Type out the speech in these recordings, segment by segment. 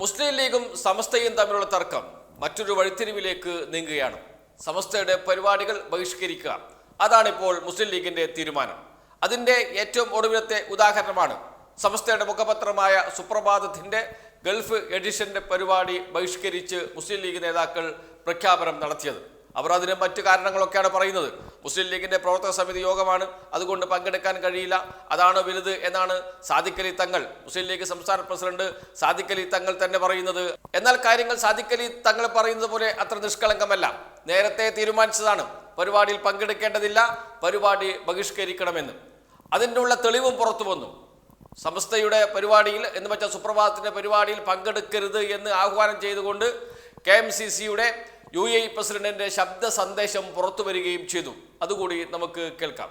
മുസ്ലിം ലീഗും സമസ്തയും തമ്മിലുള്ള തർക്കം മറ്റൊരു വഴിത്തിരിവിലേക്ക് നീങ്ങുകയാണ്. സമസ്തയുടെ പരിപാടികൾ ബഹിഷ്കരിക്കുക. അതാണിപ്പോൾ മുസ്ലിം ലീഗിന്റെ തീരുമാനം. അതിന്റെ ഏറ്റവും ഒടുവിലത്തെ ഉദാഹരണമാണ് സമസ്തയുടെ മുഖപത്രമായ സുപ്രഭാതത്തിന്റെ ഗൾഫ് എഡിഷന്റെ പരിപാടി ബഹിഷ്കരിച്ച് മുസ്ലിം ലീഗ് നേതാക്കൾ പ്രഖ്യാപനം നടത്തിയത്. അവർ അതിന് മറ്റു കാരണങ്ങളൊക്കെയാണ് പറയുന്നത്. മുസ്ലിം ലീഗിന്റെ പ്രവർത്തക സമിതി യോഗമാണ്. അതുകൊണ്ട് പങ്കെടുക്കാൻ കഴിയില്ല. അതാണ് വലുത് എന്നാണ് സാദിഖലി തങ്ങൾ മുസ്ലിം ലീഗ് സംസ്ഥാന പ്രസിഡന്റ് സാദിഖലി തങ്ങൾ തന്നെ പറയുന്നത്. എന്നാൽ കാര്യങ്ങൾ സാദിഖലി തങ്ങൾ പറയുന്നത് പോലെ അത്ര നിഷ്കളങ്കമല്ല. നേരത്തെ തീരുമാനിച്ചതാണ്. പരിപാടിയിൽ പങ്കെടുക്കേണ്ടതില്ല. പരിപാടി ബഹിഷ്കരിക്കണമെന്ന്. അതിനുള്ള തെളിവും പുറത്തു വന്നു. സമസ്തയുടെ പരിപാടിയിൽ എന്ന് വെച്ചാൽ സുപ്രഭാതത്തിന്റെ പരിപാടിയിൽ പങ്കെടുക്കരുത് എന്ന് ആഹ്വാനം ചെയ്തുകൊണ്ട് കെ എം സി സിയുടെ യു എ പ്രസിഡന്റിന്റെ ശബ്ദ സന്ദേശം പുറത്തു വരികയും ചെയ്തു. അതുകൂടി നമുക്ക് കേൾക്കാം.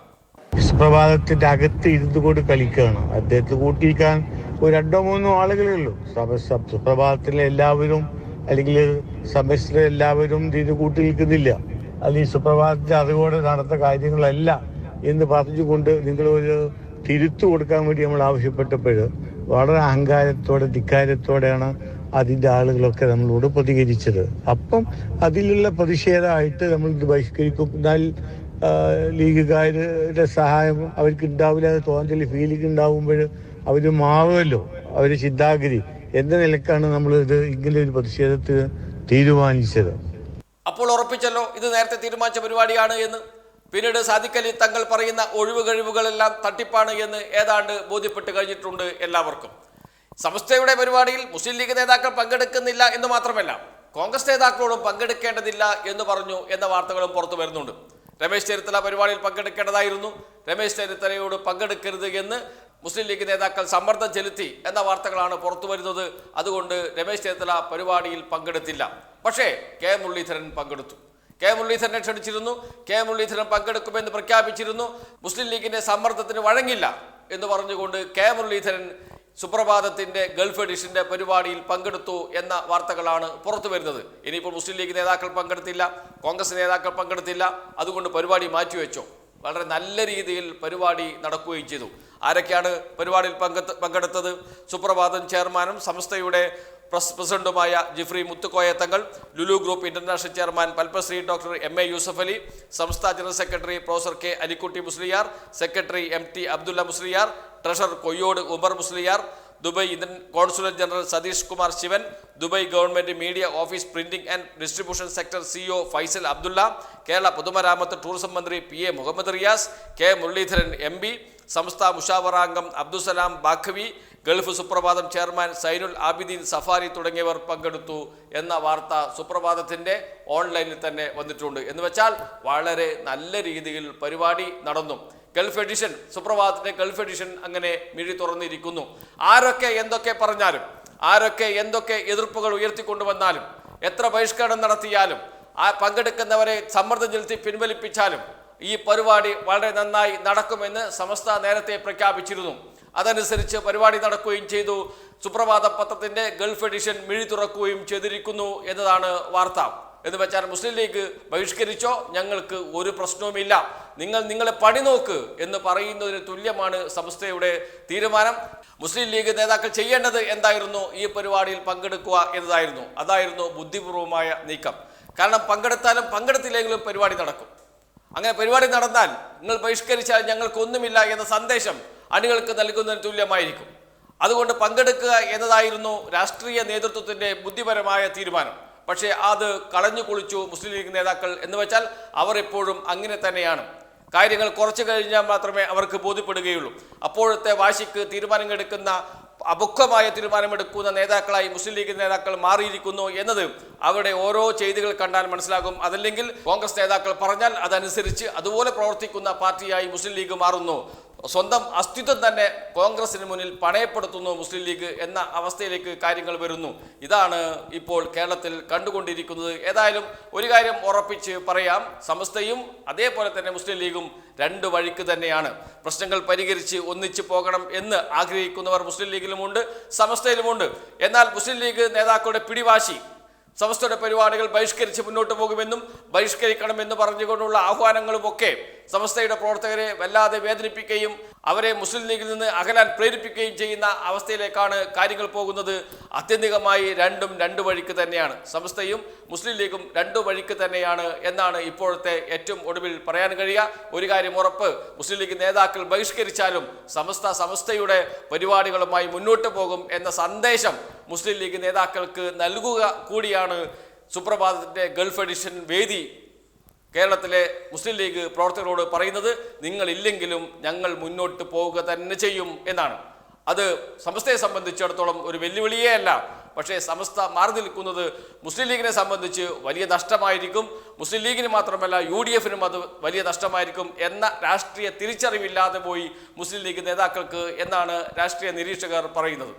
സുപ്രഭാതത്തിന്റെ അകത്ത് ഇരുന്നു കൊണ്ട് കളിക്കുകയാണ്. അദ്ദേഹത്തെ കൂട്ടിയിരിക്കാൻ ഒരു രണ്ടോ മൂന്നോ ആളുകളേ ഉള്ളൂ. സുപ്രഭാതത്തിലെ എല്ലാവരും അല്ലെങ്കിൽ സമസ്തരെ എല്ലാവരും ഇതിന് കൂട്ടി നിൽക്കുന്നില്ല. ഈ സുപ്രഭാതത്തിന്റെ അറിവോടെ നടന്ന കാര്യങ്ങളല്ല എന്ന് പറഞ്ഞുകൊണ്ട് നിങ്ങൾ ഒരു തിരുത്തു കൊടുക്കാൻ വേണ്ടി നമ്മൾ ആവശ്യപ്പെട്ടപ്പോൾ വളരെ അഹങ്കാരത്തോടെ ധിക്കാരത്തോടെയാണ് അതിന്റെ ആളുകളൊക്കെ നമ്മളോട് പ്രതികരിച്ചത്. അപ്പം അതിലുള്ള പ്രതിഷേധമായിട്ട് നമ്മൾ ഇത് ബഹിഷ്കരിക്കും. ലീഗുകാരുടെ സഹായം അവർക്ക് ഉണ്ടാവില്ല എന്ന് തോന്നൽ ഫീലിംഗ് ഉണ്ടാവുമ്പോൾ അവർ മാറുമല്ലോ. അവരുടെ ചിന്താഗതി. എന്ന നിലക്കാണ് നമ്മൾ ഇത് ഇങ്ങനെ ഒരു പ്രതിഷേധത്തിന് തീരുമാനിച്ചത്. അപ്പോൾ ഉറപ്പിച്ചല്ലോ ഇത് നേരത്തെ തീരുമാനിച്ച പരിപാടിയാണ് എന്ന്. പിന്നീട് സാദിഖലി തങ്ങൾ പറയുന്ന ഒഴിവ് കഴിവുകളെല്ലാം തട്ടിപ്പാണ് എന്ന് ഏതാണ്ട് ബോധ്യപ്പെട്ട് കഴിഞ്ഞിട്ടുണ്ട് എല്ലാവർക്കും. സമസ്തയുടെ പരിപാടിയിൽ മുസ്ലിം ലീഗ് നേതാക്കൾ പങ്കെടുക്കുന്നില്ല എന്ന് മാത്രമല്ല കോൺഗ്രസ് നേതാക്കളോടും പങ്കെടുക്കേണ്ടതില്ല എന്ന് പറഞ്ഞു എന്ന വാർത്തകളും പുറത്തു വരുന്നുണ്ട്. രമേശ് ചെന്നിത്തല പരിപാടിയിൽ പങ്കെടുക്കേണ്ടതായിരുന്നു. രമേശ് ചെന്നിത്തലയോട് പങ്കെടുക്കരുത് എന്ന് മുസ്ലിം ലീഗ് നേതാക്കൾ സമ്മർദ്ദം ചെലുത്തി എന്ന വാർത്തകളാണ് പുറത്തു വരുന്നത്. അതുകൊണ്ട് രമേശ് ചെന്നിത്തല പരിപാടിയിൽ പങ്കെടുത്തില്ല. പക്ഷേ കെ മുരളീധരൻ പങ്കെടുത്തു. കെ മുരളീധരനെ ക്ഷണിച്ചിരുന്നു. കെ മുരളീധരൻ പങ്കെടുക്കുമെന്ന് പ്രഖ്യാപിച്ചിരുന്നു. മുസ്ലിം ലീഗിന്റെ സമ്മർദ്ദത്തിന് വഴങ്ങില്ല എന്ന് പറഞ്ഞുകൊണ്ട് കെ മുരളീധരൻ സുപ്രഭാതത്തിന്റെ ഗൾഫ് എഡിഷന്റെ പരിപാടിയിൽ പങ്കെടുത്തു എന്ന വാർത്തകളാണ് പുറത്തു വരുന്നത്. ഇനിയിപ്പോൾ മുസ്ലിം ലീഗ് നേതാക്കൾ പങ്കെടുത്തില്ല കോൺഗ്രസ് നേതാക്കൾ പങ്കെടുത്തില്ല അതുകൊണ്ട് പരിപാടി മാറ്റിവെച്ചോ. വളരെ നല്ല രീതിയിൽ പരിപാടി നടക്കുകയും ചെയ്തു. ആരൊക്കെയാണ് പരിപാടിയിൽ പങ്കെടുത്ത് പങ്കെടുത്തത്? സുപ്രഭാതം ചെയർമാനും സംസ്ഥയുടെ പ്രസ് പ്രസിഡന്റുമായ Jifri Muthukoya Thangal Lulu group international chairman Padmashri doctor M A Yusuf Ali സംസ്ഥാന general secretary professor K Alikutty Musliyar secretary M T Abdulla Musliyar treasurer Koyyode Umar Musliyar Dubai Indian consulate general Satheesh Kumar Sivan Dubai government media office printing and distribution sector CEO Faisal Abdulla Kerala പൊതുമരാമത്ത് tourism മന്ത്രി P A Muhammad Riyas K Muraleedharan M P സംസ്ഥാന മുഷാവറാംഗം Abdussalam Baqavi gulf Suprabhatham chairman Zainul Abideen Safari തുടങ്ങിയവർ പങ്കെടുത്തു എന്ന വാർത്ത സുപ്രഭാതത്തിന്റെ ഓൺലൈനിൽ തന്നെ വന്നിട്ടുണ്ട്. എന്ന് വെച്ചാൽ വളരെ നല്ല രീതിയിൽ പരിപാടി നടന്നു. ഗൾഫ് എഡിഷൻ സുപ്രഭാതത്തിന്റെ ഗൾഫ് എഡിഷൻ അങ്ങനെ മിഴി തുറന്നിരിക്കുന്നു. ആരൊക്കെ എന്തൊക്കെ പറഞ്ഞാലും ആരൊക്കെ എന്തൊക്കെ എതിർപ്പുകൾ ഉയർത്തിക്കൊണ്ടുവന്നാലും എത്ര ബഹിഷ്കരണം നടത്തിയാലും ആ പങ്കെടുക്കുന്നവരെ സമ്മർദ്ദം ചെലുത്തി പിൻവലിപ്പിച്ചാലും ഈ പരിപാടി വളരെ നന്നായി നടക്കുമെന്ന് സമസ്ത നേരത്തെ പ്രഖ്യാപിച്ചിരുന്നു. അതനുസരിച്ച് പരിപാടി നടക്കുകയും ചെയ്തു. സുപ്രഭാത പത്രത്തിന്റെ ഗൾഫ് എഡിഷൻ മിഴി തുറക്കുകയും ചെയ്തിരിക്കുന്നു എന്നതാണ് വാർത്ത. എന്ന് വെച്ചാൽ മുസ്ലിം ലീഗ് ബഹിഷ്കരിച്ചോ? ഞങ്ങൾക്ക് ഒരു പ്രശ്നവുമില്ല. നിങ്ങൾ നിങ്ങളെ പണി നോക്ക് എന്ന് പറയുന്നതിന് തുല്യമാണ് സംസ്ഥയുടെ തീരുമാനം. മുസ്ലിം ലീഗ് നേതാക്കൾ ചെയ്യേണ്ടത് എന്തായിരുന്നു? ഈ പരിപാടിയിൽ പങ്കെടുക്കുക എന്നതായിരുന്നു. അതായിരുന്നു ബുദ്ധിപൂർവമായ നീക്കം. കാരണം പങ്കെടുത്താലും പങ്കെടുത്തില്ലെങ്കിലും പരിപാടി നടക്കും. അങ്ങനെ പരിപാടി നടന്നാൽ നിങ്ങൾ ബഹിഷ്കരിച്ചാൽ ഞങ്ങൾക്കൊന്നുമില്ല എന്ന സന്ദേശം അണികൾക്ക് നൽകുന്നതിന് തുല്യമായിരിക്കും. അതുകൊണ്ട് പങ്കെടുക്കുക എന്നതായിരുന്നു രാഷ്ട്രീയ നേതൃത്വത്തിന്റെ ബുദ്ധിപരമായ തീരുമാനം. പക്ഷേ അത് കളഞ്ഞു കുളിച്ചു മുസ്ലിം ലീഗ് നേതാക്കൾ എന്ന് വെച്ചാൽ അവർ എപ്പോഴും അങ്ങനെ തന്നെയാണ്. കാര്യങ്ങൾ കുറച്ച് കഴിഞ്ഞാൽ മാത്രമേ അവർക്ക് ബോധ്യപ്പെടുകയുള്ളൂ. അപ്പോഴത്തെ വാശിക്ക് തീരുമാനമെടുക്കുന്ന അപക്വമായ തീരുമാനമെടുക്കുന്ന നേതാക്കളായി മുസ്ലിം ലീഗ് നേതാക്കൾ മാറിയിരിക്കുന്നു എന്നത് അവരുടെ ഓരോ ചെയ്തികൾ കണ്ടാൽ മനസ്സിലാകും. അതല്ലെങ്കിൽ കോൺഗ്രസ് നേതാക്കൾ പറഞ്ഞാൽ അതനുസരിച്ച് അതുപോലെ പ്രവർത്തിക്കുന്ന പാർട്ടിയായി മുസ്ലിം ലീഗ് മാറുന്നു. സ്വന്തം അസ്തിത്വം തന്നെ കോൺഗ്രസിന് മുന്നിൽ പണയപ്പെടുത്തുന്നു മുസ്ലിം ലീഗ് എന്ന അവസ്ഥയിലേക്ക് കാര്യങ്ങൾ വരുന്നു. ഇതാണ് ഇപ്പോൾ കേരളത്തിൽ കണ്ടുകൊണ്ടിരിക്കുന്നത്. ഏതായാലും ഒരു കാര്യം ഉറപ്പിച്ച് പറയാം. സമസ്തയും അതേപോലെ തന്നെ മുസ്ലിം ലീഗും രണ്ട് വഴിക്ക് തന്നെയാണ്. പ്രശ്നങ്ങൾ പരിഹരിച്ച് ഒന്നിച്ചു പോകണം എന്ന് ആഗ്രഹിക്കുന്നവർ മുസ്ലിം ലീഗിലുമുണ്ട് സമസ്തയിലുമുണ്ട്. എന്നാൽ മുസ്ലിം ലീഗ് നേതാക്കളുടെ പിടിവാശി സമസ്തയുടെ പരിപാടികൾ ബഹിഷ്കരിച്ച് മുന്നോട്ട് പോകുമെന്നും ബഹിഷ്കരിക്കണമെന്ന് പറഞ്ഞുകൊണ്ടുള്ള ആഹ്വാനങ്ങളുമൊക്കെ സമസ്തയുടെ പ്രവർത്തകരെ വല്ലാതെ വേദനിപ്പിക്കുകയും അവരെ മുസ്ലിം ലീഗിൽ നിന്ന് അകലാൻ പ്രേരിപ്പിക്കുകയും ചെയ്യുന്ന അവസ്ഥയിലേക്കാണ് കാര്യങ്ങൾ പോകുന്നത്. ആത്യന്തികമായി രണ്ടും രണ്ടു വഴിക്ക് തന്നെയാണ്. സമസ്തയും മുസ്ലിം ലീഗും രണ്ടു വഴിക്ക് തന്നെയാണ് എന്നാണ് ഇപ്പോഴത്തെ ഏറ്റവും ഒടുവിൽ പറയാൻ കഴിയുക. ഒരു കാര്യം ഉറപ്പ് മുസ്ലിം ലീഗ് നേതാക്കൾ ബഹിഷ്കരിച്ചാലും സമസ്ത സമസ്തയുടെ പരിപാടികളുമായി മുന്നോട്ട് പോകും എന്ന സന്ദേശം മുസ്ലിം ലീഗ് നേതാക്കൾക്ക് നൽകുക കൂടിയാണ് സുപ്രഭാതത്തിന്റെ ഗൾഫ് എഡിഷൻ വേദി കേരളത്തിലെ മുസ്ലിം ലീഗ് പ്രവർത്തകരോട് പറയുന്നത് നിങ്ങളില്ലെങ്കിലും ഞങ്ങൾ മുന്നോട്ട് പോവുക തന്നെ ചെയ്യും എന്നാണ്. അത് സമസ്തയെ സംബന്ധിച്ചിടത്തോളം ഒരു വെല്ലുവിളിയേ അല്ല. പക്ഷേ സമസ്ത മാറി നിൽക്കുന്നത് മുസ്ലിം ലീഗിനെ സംബന്ധിച്ച് വലിയ നഷ്ടമായിരിക്കും. മുസ്ലിം ലീഗിന് മാത്രമല്ല യു ഡി എഫിനും അത് വലിയ നഷ്ടമായിരിക്കും എന്ന രാഷ്ട്രീയ തിരിച്ചറിവില്ലാതെ പോയി മുസ്ലിം ലീഗ് നേതാക്കൾക്ക് എന്നാണ് രാഷ്ട്രീയ നിരീക്ഷകർ പറയുന്നത്.